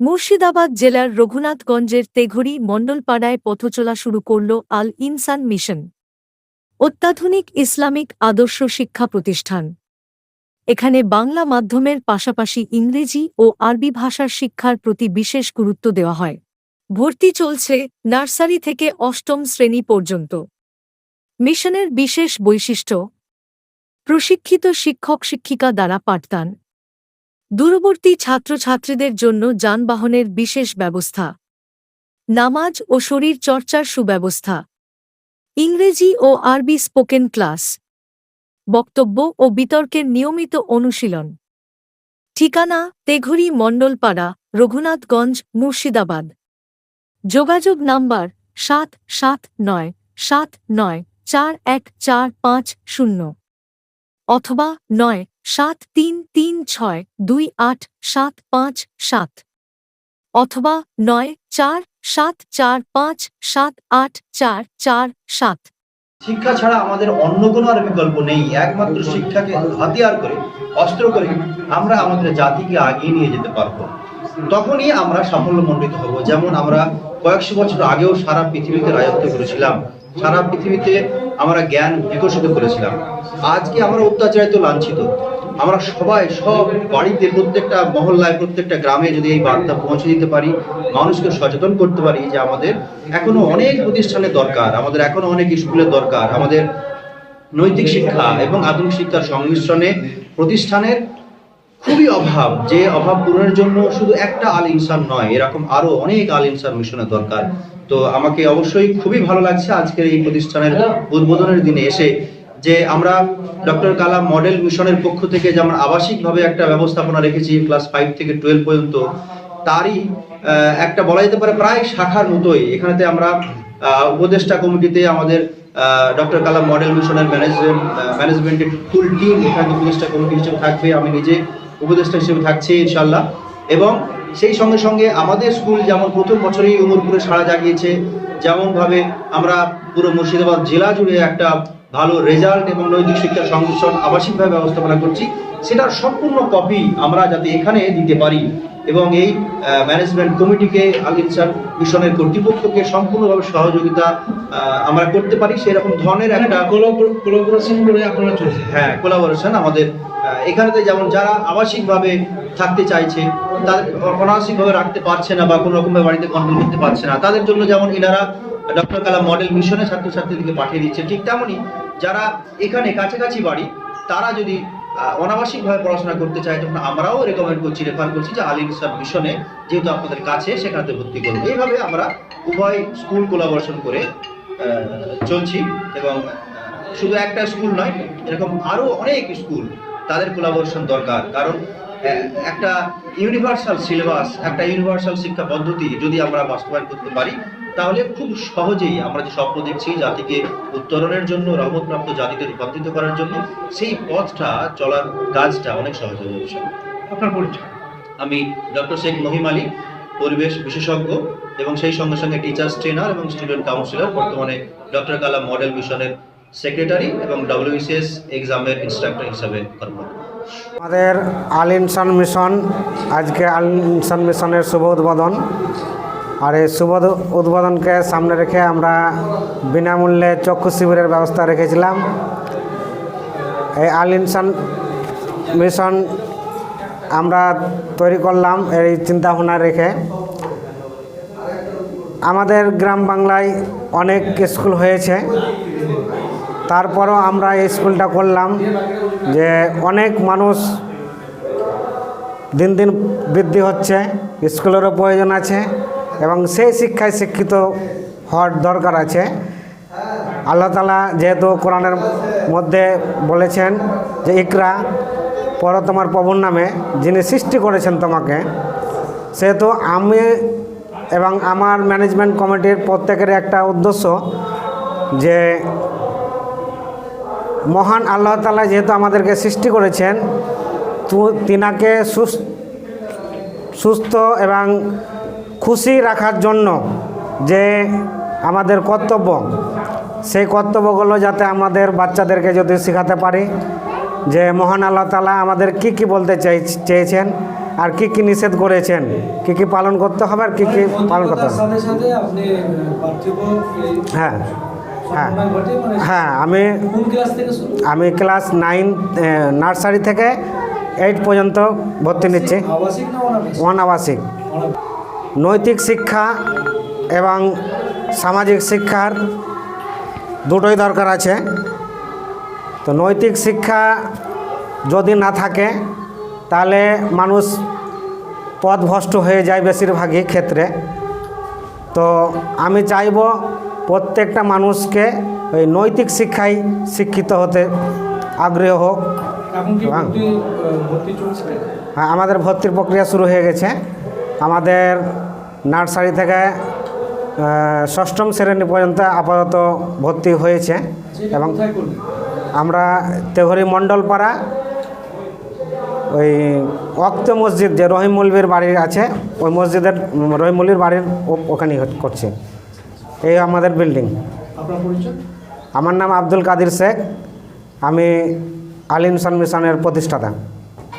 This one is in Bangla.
মুর্শিদাবাদ জেলার রঘুনাথগঞ্জের তেঘরি মণ্ডলপাড়ায় পথচলা শুরু করল আল ইনসান মিশন, অত্যাধুনিক ইসলামিক আদর্শ শিক্ষা প্রতিষ্ঠান। এখানে বাংলা মাধ্যমের পাশাপাশি ইংরেজি ও আরবি ভাষার শিক্ষার প্রতি বিশেষ গুরুত্ব দেওয়া হয়। ভর্তি চলছে নার্সারি থেকে অষ্টম শ্রেণি পর্যন্ত। মিশনের বিশেষ বৈশিষ্ট্য, প্রশিক্ষিত শিক্ষক শিক্ষিকা দ্বারা পাঠদান। দূরবর্তী ছাত্রছাত্রীদের জন্য যানবাহনের বিশেষ ব্যবস্থা। নামাজ ও শরীর চর্চার সুব্যবস্থা। ইংরেজি ও আরবি স্পোকেন ক্লাস। বক্তব্য ও বিতর্কের নিয়মিত অনুশীলন। ঠিকানা তেঘরি মণ্ডলপাড়া, রঘুনাথগঞ্জ, মুর্শিদাবাদ। যোগাযোগ নাম্বার সাত সাত নয় সাত নয় চার এক চার পাঁচ শূন্য। অথবা নয় সাত তিন তিন ছয় দুই আট সাত পাঁচ সাত অথবা নয় চার সাত চার পাঁচ সাত আট চার চার সাত। শিক্ষা ছাড়া আমাদের অন্য কোনো আর বিকল্প নেই। একমাত্র শিক্ষাকে হাতিয়ার করে, অস্ত্র করে আমরা আমাদের জাতিকে আগিয়ে নিয়ে যেতে পারব। তখনই আমরা সাফল্যমণ্ডিত হব। যেমন আমরা কয়েকশো বছর আগেও সারা পৃথিবীতে রাজত্ব করেছিলাম। সারা পৃথিবীতে আমরা জ্ঞান বিকশিত করেছিলাম। আজকে আমরা অত্যাচারিত, লাঞ্ছিত। আমরা সবাই সব বাড়িতে প্রত্যেকটা মহল্লায়, প্রত্যেকটা গ্রামে যদি এই বার্তা পৌঁছে দিতে পারি, মানুষকে সচেতন করতে পারি, যে আমাদের এখনও অনেক প্রতিষ্ঠানের দরকার, আমাদের এখনও অনেক স্কুলের দরকার, আমাদের নৈতিক শিক্ষা এবং আধুনিক শিক্ষার সংমিশ্রণে প্রতিষ্ঠানের খুবই অভাব, যে অভাব পূরণের জন্য শুধু একটা আল ইনসান নয়, এরকম আরও অনেক আল ইনসান মিশনের দরকার। তো আমাকে অবশ্যই খুবই ভালো লাগছে আজকের এই প্রতিষ্ঠানের উদ্বোধনের দিনে এসে যে আমরা ডক্টর কালাম মডেল মিশনের পক্ষ থেকে যেমন আবাসিকভাবে একটা ব্যবস্থাপনা রেখেছি, ক্লাস ফাইভ থেকে টুয়েলভ পর্যন্ত, তারই একটা বলা যেতে পারে প্রায় শাখার মতোই। এখানেতে আমরা উপদেষ্টা কমিটিতে আমাদের ডক্টর কালাম মডেল মিশনের ম্যানেজমেন্ট ম্যানেজমেন্টের ফুল টিম, এখানে উপদেষ্টা কমিটি হিসেবে থাকবে, আমি নিজে উপদেষ্টা হিসেবে থাকছি ইনশাল্লাহ এবং সেই সঙ্গে সঙ্গে আমাদের স্কুল যেমন প্রথম বছরেই উমরপুরে সাড়া জাগিয়েছে, যেমনভাবে আমরা পুরো মুর্শিদাবাদ জেলা জুড়ে একটা ভালো রেজাল্ট এবং নৈতিক শিক্ষার সংমিশ্রণ আবাসিকভাবে ব্যবস্থাপনা করছি সেটার সম্পূর্ণ কপি আমরা যাতে এখানে দিতে পারি এবং এই ম্যানেজমেন্ট কমিটিকে আল ইনসান মিশনের কর্তৃপক্ষকে সম্পূর্ণভাবে সহযোগিতা আমরা করতে পারি সেরকম ধরনের একটা কোলাবোরেশন করে আপনারা চলছে হ্যাঁ কোলাবোরেশন আমাদের এখানেতে যেমন যারা আবাসিকভাবে থাকতে চাইছে তাদের অনাবাসিকভাবে রাখতে পারছে না বা কোনো রকমের বাড়িতে কন্ট্রোল করতে পারছে না তাদের জন্য যেমন এনারা ডক্টর কালাম মডেল মিশনে ছাত্রছাত্রীদেরকে পাঠিয়ে দিচ্ছে। ঠিক তেমনই যারা এখানে কাছাকাছি বাড়ি, তারা যদি অনাবাসিকভাবে পড়াশোনা করতে চায়, তখন আমরাও রেকমেন্ড করছি রেফার করছি যে আলী ইসলাম মিশনে যেহেতু আপনাদের কাছে সেখানে ভর্তি করব। এইভাবে আমরা উভয় স্কুল কোলাবোরেশন করে চলছি এবং শুধু একটা স্কুল নয়, এরকম আরও অনেক স্কুল তাদের কোলাবোরেশন দরকার। কারণ একটা ইউনিভার্সাল সিলেবাস একটা ইউনিভার্সাল শিক্ষা পদ্ধতি যদি আমরা বাস্তবায়ন করতে পারি তাহলে খুব সহজেই আমরা যে স্বপ্ন দেখছি জাতিকে উত্তরণের জন্য রহমতপ্রাপ্ত জাতিকে রূপান্তরিত করার জন্য সেই পথটা চলার কাজটা অনেক সহজ হয়ে যাচ্ছে। আপনার পরিচয়? আমি ডক্টর শেখ মহিম আলী পরিবেশ বিশেষজ্ঞ এবং সেই সঙ্গে সঙ্গে টিচার্স ট্রেনার এবং স্টুডেন্ট কাউন্সিলর বর্তমানে ডক্টর কালাম মডেল মিশনের সেক্রেটারি এবং ডাব্লিউবিসিএস এক্সামের ইনস্ট্রাক্টর হিসাবে কর্মরত। আমাদের আল ইনসান মিশন, আজকে আল ইনসান মিশনের শুভ উদ্বোধন। আর এই শুভ উদ্বোধনকে সামনে রেখে আমরা বিনামূল্যে চক্ষু শিবিরের ব্যবস্থা রেখেছিলাম। এই আল ইনসান মিশন আমরা তৈরি করলাম এই চিন্তাভাবনা রেখে। আমাদের গ্রাম বাংলায় অনেক স্কুল হয়েছে। তারপরও আমরা এই স্কুলটা করলাম যে অনেক মানুষ দিন দিন বৃদ্ধি হচ্ছে, স্কুলেরও প্রয়োজন আছে এবং সেই শিক্ষায় শিক্ষিত হওয়ার দরকার আছে। আল্লাহ তালা যেহেতু কোরআনের মধ্যে বলেছেন যে, ইকরা পর তোমার প্রভুর নামে, যিনি সৃষ্টি করেছেন তোমাকে। সেহেতু আমি এবং আমার ম্যানেজমেন্ট কমিটির প্রত্যেকের একটা উদ্দেশ্য যে মহান আল্লাহ তালা যেহেতু আমাদেরকে সৃষ্টি করেছেন তু তিনাকে সুস- সুস্থ এবং খুশি রাখার জন্য যে আমাদের কর্তব্য সেই কর্তব্যগুলো যাতে আমাদের বাচ্চাদেরকে যদি শেখাতে পারি যে মহান আল্লাহ তালা আমাদের কি কি বলতে চাই চেয়েছেন আর কি কি নিষেধ করেছেন কি কি পালন করতে হবে আর কি কি পালন করতে হবে। হ্যাঁ। হ্যাঁ। হ্যাঁ আমি আমি ক্লাস নাইন নার্সারি থেকে এইট পর্যন্ত ভর্তি নিচ্ছি। আবাসিক অনাবাসিক। নৈতিক শিক্ষা এবং সামাজিক শিক্ষার দুটোই দরকার আছে। তো নৈতিক শিক্ষা যদি না থাকে তাহলে মানুষ পথভ্রষ্ট হয়ে যায় বেশিরভাগই ক্ষেত্রে। তো আমি চাইব প্রত্যেকটা মানুষকে ওই নৈতিক শিক্ষায় শিক্ষিত হতে আগ্রহ হোক। হ্যাঁ। হ্যাঁ, আমাদের ভর্তির প্রক্রিয়া শুরু হয়ে গেছে। আমাদের নার্সারি থেকে ষষ্ঠম শ্রেণি পর্যন্ত আপাতত ভর্তি হয়েছে এবং কোথায় করলেন আমরা তেঘরি মণ্ডলপাড়া ওই অক্ত মসজিদ যে রহিমুলবির বাড়ি আছে ওই মসজিদের রহিমুলির বাড়ির ওখানেই করছি। এই আমাদের বিল্ডিং আমার নাম আব্দুল কাদির শেখ। আমি আলিনসান মিশনের প্রতিষ্ঠাতা।